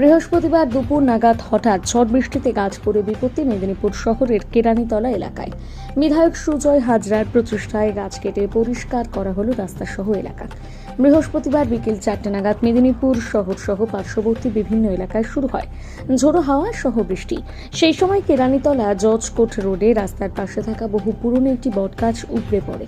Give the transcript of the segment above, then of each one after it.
বৃহস্পতিবার দুপুর নাগাদ হঠাৎ ঝড় বৃষ্টিতে গাছ পড়ে বিপত্তি মেদিনীপুর শহরের কেরানিতলা এলাকায়। বিধায়ক সুজয় হাজরার প্রচেষ্টায় গাছ কেটে পরিষ্কার করা হলো রাস্তাসহ এলাকা। বৃহস্পতিবার বিকেল চারটে নাগাদ মেদিনীপুর শহর সহ পার্শ্ববর্তী বিভিন্ন এলাকায় শুরু হয় ঝোড়ো হাওয়া সহ বৃষ্টি। সেই সময় কেরানীতলা জজকোট রোডে রাস্তার পাশে থাকা বহু পুরনো একটি বটগাছ উপড়ে পড়ে।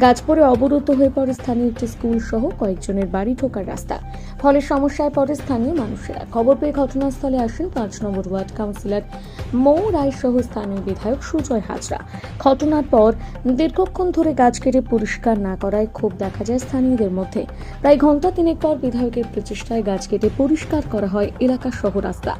গাছ পড়ে অবরুদ্ধ হয়ে পড়ে স্থানীয় একটি স্কুল সহ কয়েকজনের বাড়ি ঢোকার রাস্তা। ফলে সমস্যায় পড়ে স্থানীয় মানুষেরা। খবর পেয়ে ঘটনাস্থলে আসেন পাঁচ নম্বর ওয়ার্ড কাউন্সিলর মৌ রায় সহ স্থানীয় বিধায়ক সুজয় হাজরা। ঘটনার পর দীর্ঘক্ষণ ধরে গাছ কেটে পরিষ্কার না করায় ক্ষোভ দেখা যায় স্থানীয়দের মধ্যে। প্রায় ঘণ্টা তিনেক পর বিধায়কের প্রচেষ্টায় গাছ কেটে পরিষ্কার করা হয় এলাকা সহ রাস্তা।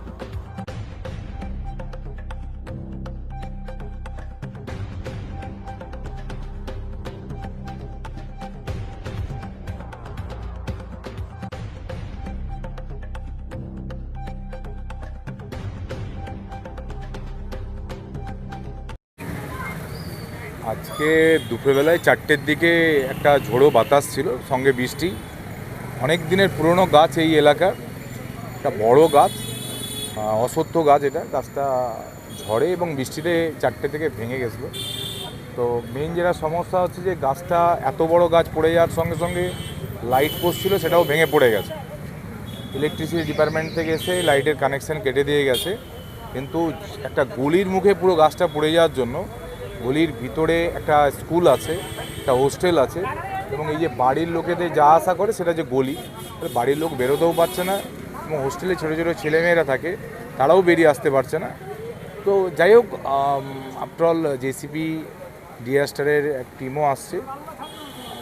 আজকে দুপুরবেলায় চারটের দিকে একটা ঝোড়ো বাতাস ছিল, সঙ্গে বৃষ্টি। অনেক দিনের পুরনো গাছ এই এলাকার, একটা বড় গাছ অশ্বত্থ গাছ এটা। গাছটা ঝড়ে এবং বৃষ্টিতে চারটে থেকে ভেঙে গেছিল। তো মেন যেটা সমস্যা হচ্ছে যে গাছটা এত বড় গাছ পড়ে যাওয়ার সঙ্গে সঙ্গে লাইট পোস্ট ছিল, সেটাও ভেঙে পড়ে গেছে। ইলেকট্রিসিটি ডিপার্টমেন্ট থেকে এসে লাইটের কানেকশান কেটে দিয়ে গেছে। কিন্তু একটা গলির মুখে পুরো গাছটা পড়ে যাওয়ার জন্য গলির ভিতরে একটা স্কুল আছে, একটা হোস্টেল আছে এবং এই যে বাড়ির লোকেদের যা আশা করে সেটা যে গলি বাড়ির লোক বেরোতেও পারছে না এবং হোস্টেলে ছোটো ছোটো ছেলেমেয়েরা থাকে, তারাও বেরিয়ে আসতে পারছে না। তো যাই হোক আফটারঅল জেসিপি এক টিমও আসছে।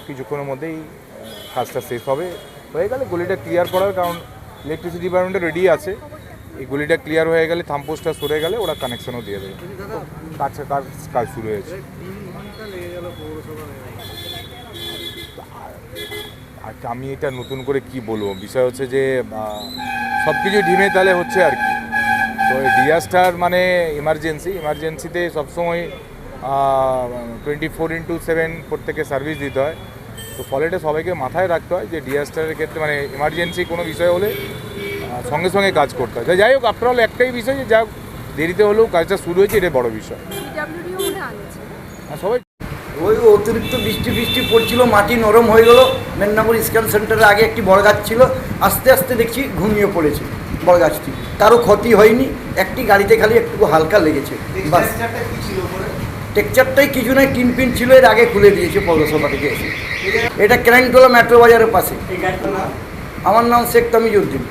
কিছুক্ষণের মধ্যেই কাজটা শেষ হবে। হয়ে গেলে গলিটা ক্লিয়ার করার, কারণ ইলেকট্রিসিটি ডিপার্টমেন্টে রেডি আছে। এই গলিটা ক্লিয়ার হয়ে গেলে থামপোস্টটা সরে গেলে ওরা কানেকশনও দিয়ে দেবে। তো কাজ কাজ শুরু হয়েছে। আর আমি এটা নতুন করে কি বলব? বিষয় হচ্ছে যে সব কিছু ঢিমে তালে হচ্ছে আর কি। তো ডিজাস্টার মানে এমার্জেন্সি এমার্জেন্সিতে সবসময় টোয়েন্টি ফোর ইন্টু সেভেন প্রত্যেকে সার্ভিস দিতে হয়। তো ফলে সবাইকে মাথায় রাখতে হয় যে ডিজাস্টারের ক্ষেত্রে মানে এমার্জেন্সি কোনো বিষয় হলে সঙ্গে সঙ্গে কাজ করতে হয়। যাই হোক আফটারঅল একটাই বিষয় যে যা হোক, দেরিতে হলেও কাজটা শুরু হয়েছে এটা বড় বিষয়। আর সবাই ওই অতিরিক্ত বৃষ্টি বৃষ্টি পড়ছিল মাটি নরম হয়ে গেল। মেদিনীপুর স্ক্যান সেন্টারে আগে একটি বড় গাছ ছিল আস্তে আস্তে দেখছি ঘুমিয়ে পড়েছে বড় গাছটি কারও ক্ষতি হয়নি একটি গাড়িতে খালি একটু হালকা লেগেছে বাস। টেকচারটাই কিছু নয় টিন পিন ছিল এর আগে খুলে দিয়েছে পৌরসভা থেকে এসে। এটা ক্রাইমটোলা মেট্রো বাজারের পাশে আমার নাম শেখ তামিজউদ্দিন।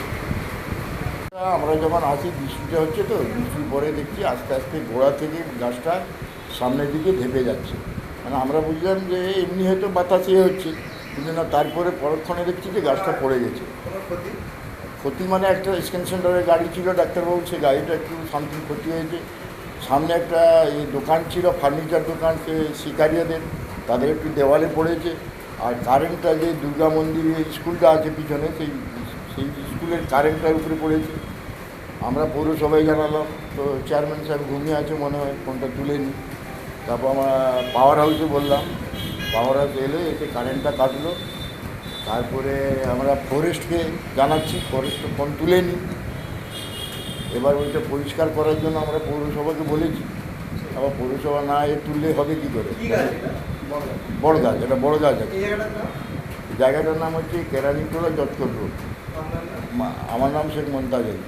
আমরা যখন আসি বৃষ্টিটা হচ্ছে তো বৃষ্টির পরে দেখছি আস্তে আস্তে গোড়া থেকে গাছটা সামনের দিকে ঢেপে যাচ্ছে। মানে আমরা বুঝলাম যে এমনি হয়তো বাতাস বাতাসে হচ্ছে কিন্তু না তারপরে পরক্ষণে দেখছি যে গাছটা পড়ে গেছে। ক্ষতি? মানে একটা স্ক্যান সেন্টারের গাড়ি ছিল ডাক্তারবাবু সে গাড়িটা একটু সামথিং ক্ষতি হয়েছে। সামনে একটা এই দোকান ছিল ফার্নিচার দোকান সে শিকারিয়াদের তাদের একটু দেওয়ালে পড়েছে। আর কারেন্টটা যে দুর্গা মন্দিরে স্কুলটা আছে পিছনে সেই সেই স্কুলের কারেন্টটার উপরে পড়েছে। আমরা পৌরসভায় জানালাম। তো চেয়ারম্যান সাহেব ঘুমিয়ে আছে মনে হয় ফোনটা তুলে নি তারপর আমরা পাওয়ার হাউসে বললাম। পাওয়ার হাউস এলে এসে কারেন্টটা কাটলো। তারপরে আমরা ফরেস্টকে জানাচ্ছি ফরেস্ট ফোন তুলে নি এবার ওইটা পরিষ্কার করার জন্য আমরা পৌরসভাকে বলেছি। আবার পৌরসভা না এ তুললে হবে কী করে? বড় গাছ এটা বড় গাছ আছে জায়গাটার নাম? হচ্ছে কেরানীটোলা জটকট রোড। আমার নাম শেখ মমতাজ আলী।